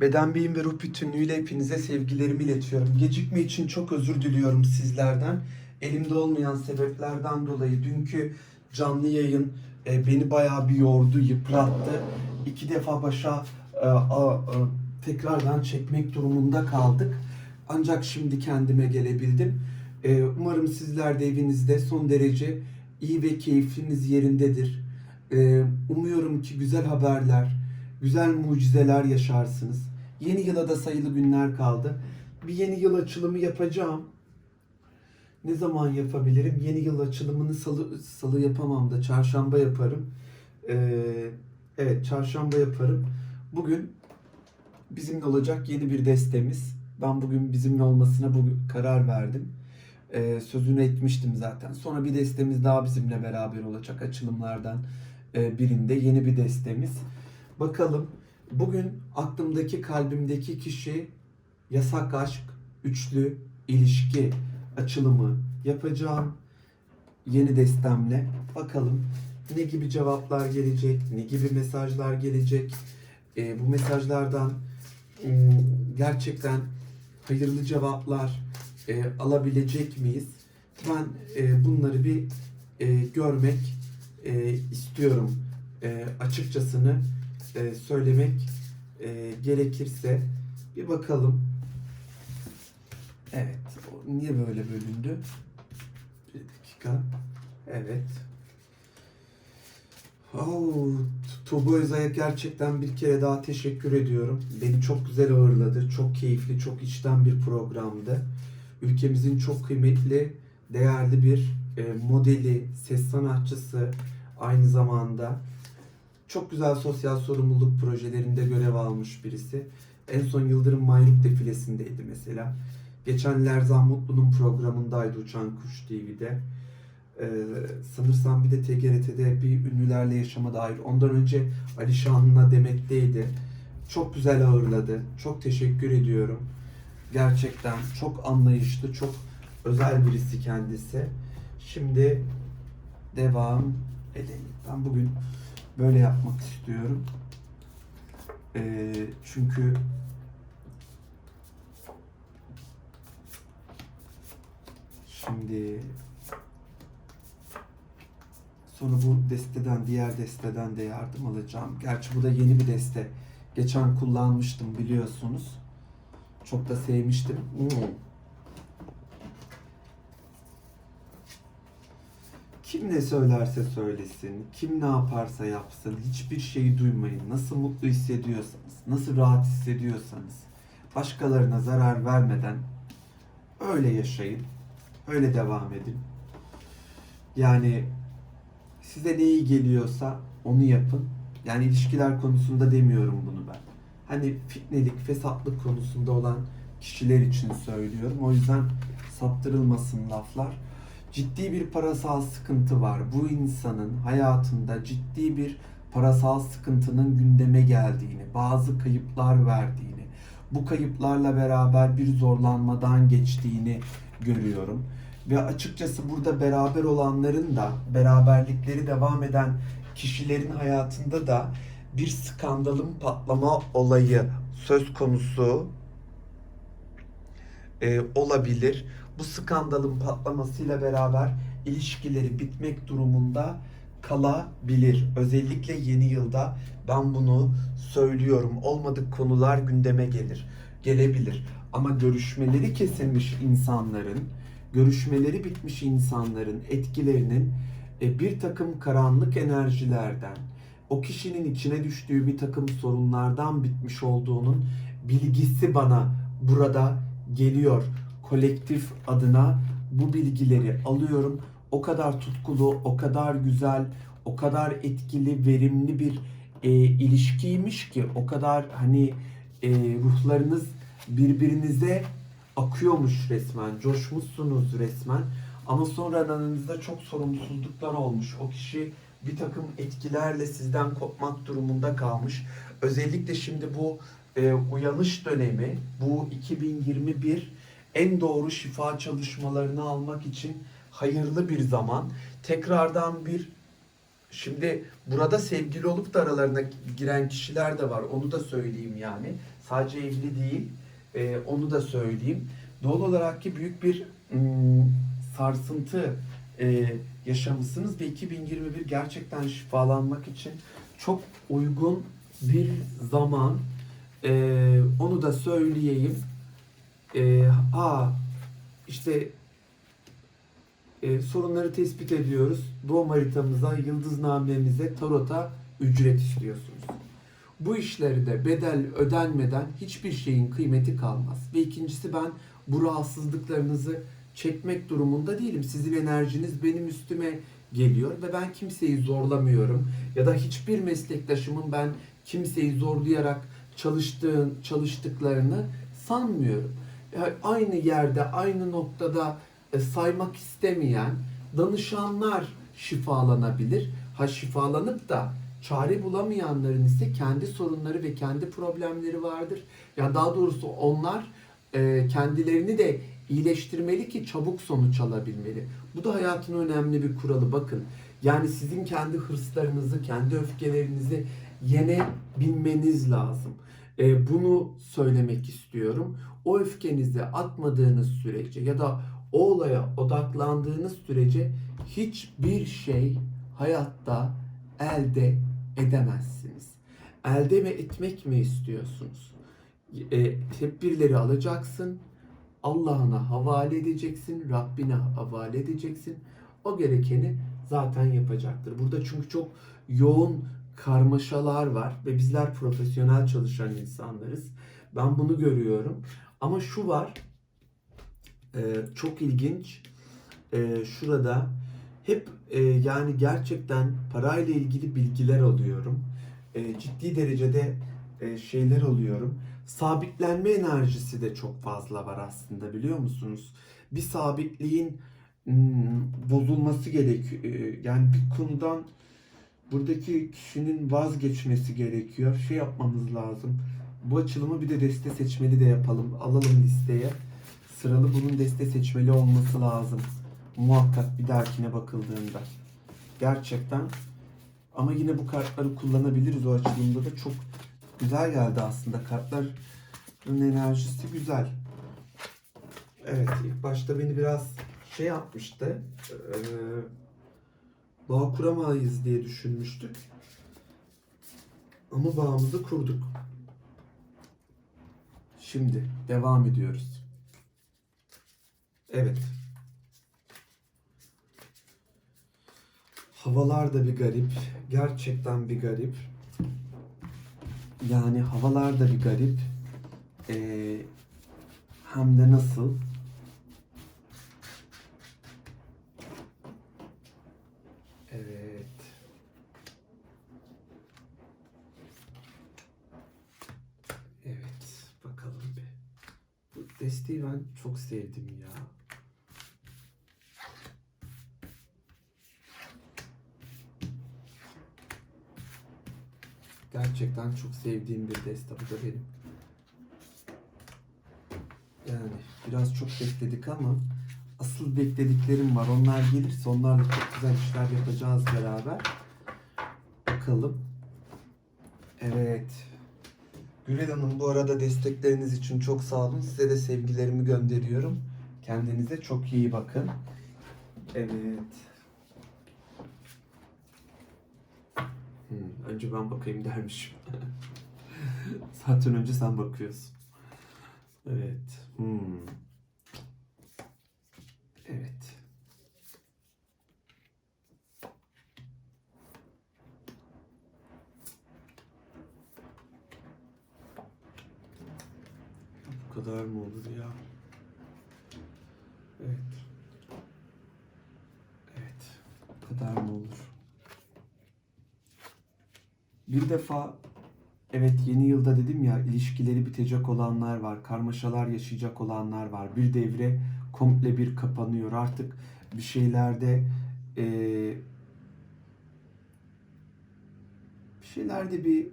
Beden, beyin ve ruh bütünlüğüyle hepinize sevgilerimi iletiyorum. Gecikme için çok özür diliyorum sizlerden. Elimde olmayan sebeplerden dolayı dünkü canlı yayın e, beni bayağı bir yordu, yıprattı. İki defa başa e, a- tekrardan çekmek durumunda kaldık. Ancak şimdi kendime gelebildim. E, umarım sizler de evinizde son derece iyi ve keyfiniz yerindedir. E, umuyorum ki güzel haberler, güzel mucizeler yaşarsınız. Yeni yıla da sayılı günler kaldı. Bir yeni yıl açılımı yapacağım. Ne zaman yapabilirim? Yeni yıl açılımını salı, salı yapamam da çarşamba yaparım. Ee, evet çarşamba yaparım. Bugün bizimle olacak yeni bir destemiz. Ben bugün bizimle olmasına bugün karar verdim. Ee, sözünü etmiştim zaten. Sonra bir destemiz daha bizimle beraber olacak açılımlardan e, birinde yeni bir destemiz. Bakalım bugün aklımdaki kalbimdeki kişi yasak aşk, üçlü ilişki açılımı yapacağım yeni destemle. Bakalım ne gibi cevaplar gelecek, ne gibi mesajlar gelecek. Ee, bu mesajlardan ım, gerçekten hayırlı cevaplar e, alabilecek miyiz? Ben e, bunları bir e, görmek e, istiyorum. E, açıkçasını e, söylemek e, gerekirse bir bakalım. Evet. Niye böyle bölündü? Bir dakika. Evet. Oo, Tuğba Özay'a gerçekten bir kere daha teşekkür ediyorum. Beni çok güzel ağırladı. Çok keyifli, çok içten bir programdı. Ülkemizin çok kıymetli, değerli bir e, modeli, ses sanatçısı aynı zamanda. Çok güzel sosyal sorumluluk projelerinde görev almış birisi. En son Yıldırım Mayruk defilesindeydi mesela. Geçen Lerzan Mutlu'nun programındaydı Uçan Kuş TV'de. Ee, sanırsam bir de TGRT'de bir ünlülerle yaşama dair. Ondan önce Ali Şahin'la Demet'teydi. Çok güzel ağırladı. Çok teşekkür ediyorum. Gerçekten çok anlayışlı, çok özel birisi kendisi. Şimdi devam edelim. Ben bugün böyle yapmak istiyorum. Ee, çünkü şimdi sonra bu desteden diğer desteden de yardım alacağım. Gerçi bu da yeni bir deste. Geçen kullanmıştım biliyorsunuz. Çok da sevmiştim. Hmm. Kim ne söylerse söylesin, kim ne yaparsa yapsın, hiçbir şeyi duymayın. Nasıl mutlu hissediyorsanız, nasıl rahat hissediyorsanız, başkalarına zarar vermeden öyle yaşayın, öyle devam edin. Yani size ne iyi geliyorsa onu yapın. Yani ilişkiler konusunda demiyorum bunu ben. Hani fitnelik, fesatlık konusunda olan kişiler için söylüyorum. O yüzden saptırılmasın laflar ciddi bir parasal sıkıntı var. Bu insanın hayatında ciddi bir parasal sıkıntının gündeme geldiğini, bazı kayıplar verdiğini, bu kayıplarla beraber bir zorlanmadan geçtiğini görüyorum. Ve açıkçası burada beraber olanların da, beraberlikleri devam eden kişilerin hayatında da bir skandalın patlama olayı söz konusu e, olabilir. Bu skandalın patlamasıyla beraber ilişkileri bitmek durumunda kalabilir. Özellikle yeni yılda ben bunu söylüyorum. Olmadık konular gündeme gelir. Gelebilir. Ama görüşmeleri kesilmiş insanların, görüşmeleri bitmiş insanların etkilerinin e, bir takım karanlık enerjilerden, o kişinin içine düştüğü bir takım sorunlardan bitmiş olduğunun bilgisi bana burada geliyor. Kolektif adına bu bilgileri alıyorum. O kadar tutkulu, o kadar güzel, o kadar etkili, verimli bir e, ilişkiymiş ki o kadar hani e, ruhlarınız birbirinize akıyormuş resmen, coşmuşsunuz resmen. Ama sonra aranızda çok sorumsuzluklar olmuş. O kişi bir takım etkilerle sizden kopmak durumunda kalmış. Özellikle şimdi bu e, uyanış dönemi, bu 2021 en doğru şifa çalışmalarını almak için hayırlı bir zaman. Tekrardan bir Şimdi burada sevgili olup da aralarına giren kişiler de var. Onu da söyleyeyim yani. Sadece evli değil. Ee, onu da söyleyeyim. Doğal olarak ki büyük bir ım, sarsıntı e, yaşamışsınız ve 2021 gerçekten şifalanmak için çok uygun bir zaman. Ee, onu da söyleyeyim. Ee, aa, işte e, sorunları tespit ediyoruz. Doğum haritamıza, yıldıznamemize, tarota ücret istiyorsunuz. Bu işleri de bedel ödenmeden hiçbir şeyin kıymeti kalmaz. Ve ikincisi ben bu rahatsızlıklarınızı çekmek durumunda değilim. Sizin enerjiniz benim üstüme geliyor ve ben kimseyi zorlamıyorum. Ya da hiçbir meslektaşımın ben kimseyi zorlayarak çalıştığın, çalıştıklarını sanmıyorum. Aynı yerde, aynı noktada e, saymak istemeyen danışanlar şifalanabilir. Ha şifalanıp da çare bulamayanların ise kendi sorunları ve kendi problemleri vardır. Ya daha doğrusu onlar e, kendilerini de iyileştirmeli ki çabuk sonuç alabilmeli. Bu da hayatın önemli bir kuralı. Bakın yani sizin kendi hırslarınızı, kendi öfkelerinizi yenebilmeniz lazım. E, bunu söylemek istiyorum. O öfkenizi atmadığınız sürece ya da o olaya odaklandığınız sürece hiçbir şey hayatta elde edemezsiniz. Elde mi etmek mi istiyorsunuz? E, tedbirleri alacaksın, Allah'ına havale edeceksin, Rabbine havale edeceksin. O gerekeni zaten yapacaktır. Burada çünkü çok yoğun karmaşalar var ve bizler profesyonel çalışan insanlarız. Ben bunu görüyorum. Ama şu var, e, çok ilginç. E, şurada hep e, yani gerçekten parayla ilgili bilgiler alıyorum. Ciddi derecede şeyler alıyorum. Sabitlenme enerjisi de çok fazla var aslında biliyor musunuz? Bir sabitliğin hmm, bozulması gerekiyor. Yani bir konudan buradaki kişinin vazgeçmesi gerekiyor. Şey yapmamız lazım. Bu açılımı bir de deste seçmeli de yapalım. Alalım listeye. Sıralı bunun deste seçmeli olması lazım. Muhakkak bir dahakine bakıldığında. Gerçekten. Ama yine bu kartları kullanabiliriz o açılımda da çok güzel geldi aslında. Kartların enerjisi güzel. Evet ilk başta beni biraz şey yapmıştı. Ee, bağ kuramayız diye düşünmüştük. Ama bağımızı kurduk. Şimdi devam ediyoruz. Evet. Havalar da bir garip. Gerçekten bir garip. Yani havalar da bir garip. Ee, hem de nasıl? Evet. Evet. Bakalım bir. Desteği ben çok sevdim ya. Gerçekten çok sevdiğim bir deste bu da benim. Yani biraz çok bekledik ama asıl beklediklerim var. Onlar gelirse onlarla çok güzel işler yapacağız beraber. Bakalım. Evet. Gülel Hanım bu arada destekleriniz için çok sağ olun. Size de sevgilerimi gönderiyorum. Kendinize çok iyi bakın. Evet. Hmm, önce ben bakayım dermişim. Zaten önce sen bakıyorsun. Evet. Hmm. Evet. Bu kadar mı olur ya? Evet. Evet. Bu kadar mı olur? Bir defa evet yeni yılda dedim ya ilişkileri bitecek olanlar var, karmaşalar yaşayacak olanlar var. Bir devre komple bir kapanıyor. Artık bir şeylerde eee bir şeylerde bir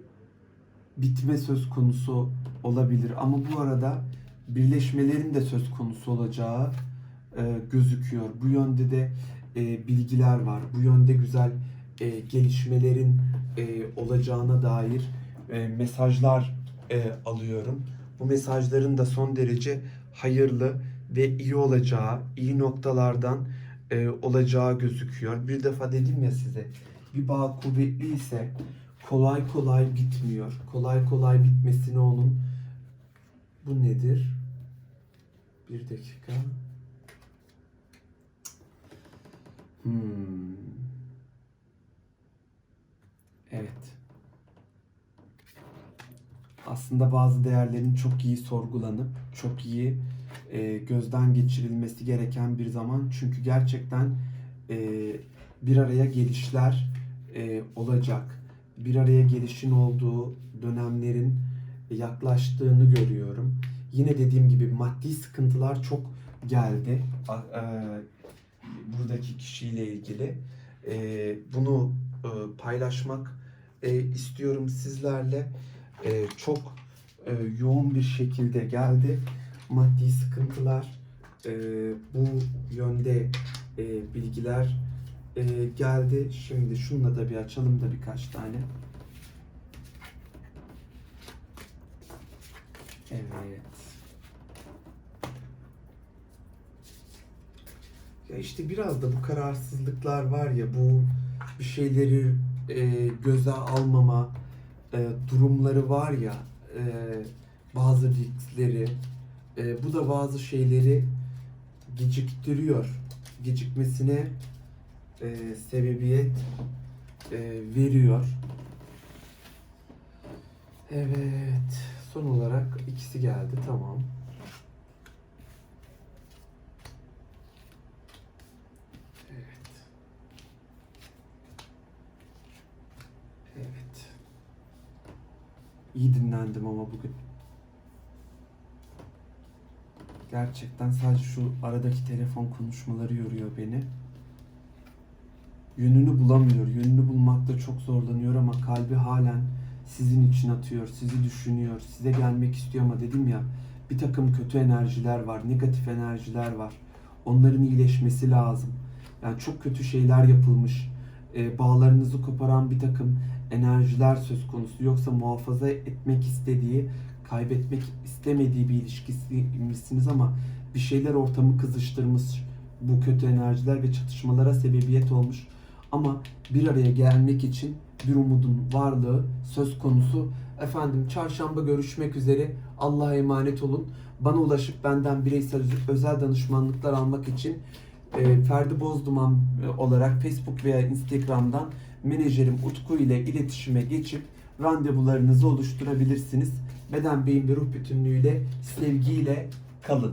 bitme söz konusu olabilir ama bu arada birleşmelerin de söz konusu olacağı e, gözüküyor. Bu yönde de e, bilgiler var. Bu yönde güzel e, gelişmelerin e, olacağına dair e, mesajlar e, alıyorum. Bu mesajların da son derece hayırlı ve iyi olacağı, iyi noktalardan e, olacağı gözüküyor. Bir defa dedim ya size, bir bağ kuvvetli ise kolay kolay bitmiyor. Kolay kolay bitmesine onun bu nedir? Bir dakika. Hmm. Evet. Aslında bazı değerlerin çok iyi sorgulanıp çok iyi e, gözden geçirilmesi gereken bir zaman. Çünkü gerçekten e, bir araya gelişler e, olacak. Bir araya gelişin olduğu dönemlerin yaklaştığını görüyorum. Yine dediğim gibi maddi sıkıntılar çok geldi. E, buradaki kişiyle ilgili. E, bunu e, paylaşmak e, istiyorum sizlerle. E, çok e, yoğun bir şekilde geldi. Maddi sıkıntılar e, bu yönde e, bilgiler e, geldi. Şimdi şununla da bir açalım da birkaç tane. Evet. Ya işte biraz da bu kararsızlıklar var ya bu bir şeyleri e, göze almama e, durumları var ya e, bazı riskleri e, bu da bazı şeyleri geciktiriyor. Gecikmesine e, sebebiyet e, veriyor. Evet. Son olarak ikisi geldi. Tamam. Evet. Evet. İyi dinlendim ama bugün. Gerçekten sadece şu aradaki telefon konuşmaları yoruyor beni. Yönünü bulamıyor. Yönünü bulmakta çok zorlanıyor ama kalbi halen sizin için atıyor, sizi düşünüyor, size gelmek istiyor ama dedim ya bir takım kötü enerjiler var, negatif enerjiler var. Onların iyileşmesi lazım. Yani çok kötü şeyler yapılmış. E, bağlarınızı koparan bir takım enerjiler söz konusu. Yoksa muhafaza etmek istediği, kaybetmek istemediği bir ilişkisiniz ama bir şeyler ortamı kızıştırmış bu kötü enerjiler ve çatışmalara sebebiyet olmuş. Ama bir araya gelmek için bir umudun varlığı söz konusu. Efendim çarşamba görüşmek üzere. Allah'a emanet olun. Bana ulaşıp benden bireysel özel danışmanlıklar almak için e, Ferdi Bozduman e, olarak Facebook veya Instagram'dan menajerim Utku ile iletişime geçip randevularınızı oluşturabilirsiniz. Beden, beyin ve ruh bütünlüğüyle sevgiyle kalın.